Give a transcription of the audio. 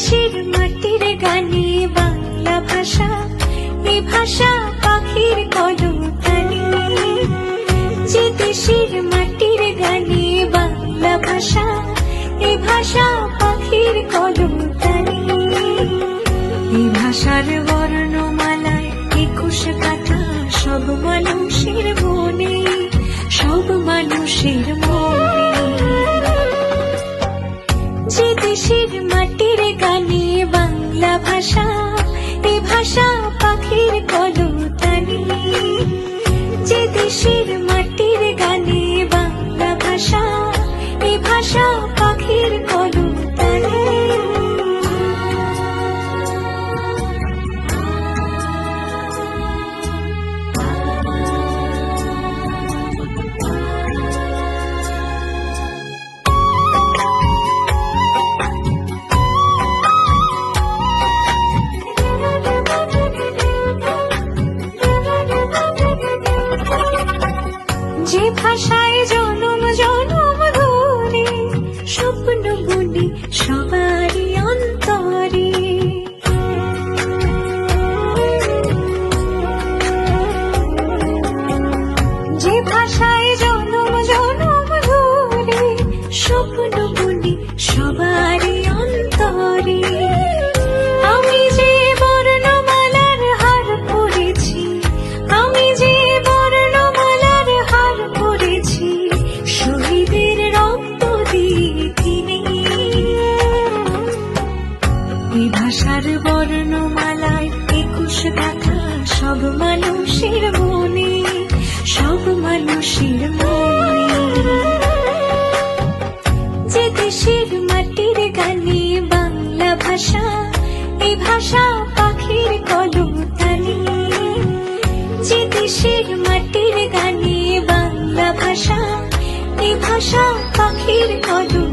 দেশের মাটির গানে বাংলা ভাষা, এ ভাষা পাখির কলতানি যে দেশের মাটির গানে বাংলা ভাষা, এ ভাষা পাখির কলতানি এ ভাষার বর্ণমালায় একুশ কথা, সব মানুষের মনে, সব মানুষের মনে যে দেশের মাটির গানে বাংলা ভাষা এ ভাষা পাখির ভাষায় জনম জনম ধরে, স্বপ্ন সবারই অন্তরে। আমি যে বর্ণমালার হার পড়েছি আমি যে বর্ণমালার হার পড়েছি শহীদের দিয়ে এই ভাষার বর্ণমালায় একুশ কথা সব মানুষের মনে সব মানুষের মনে। যে দেশের মাটির গানে বাংলা ভাষা, এই ভাষা পাখির কলতানি যে দেশের মাটির গানে বাংলা ভাষা, এই ভাষা পাখির কলতানি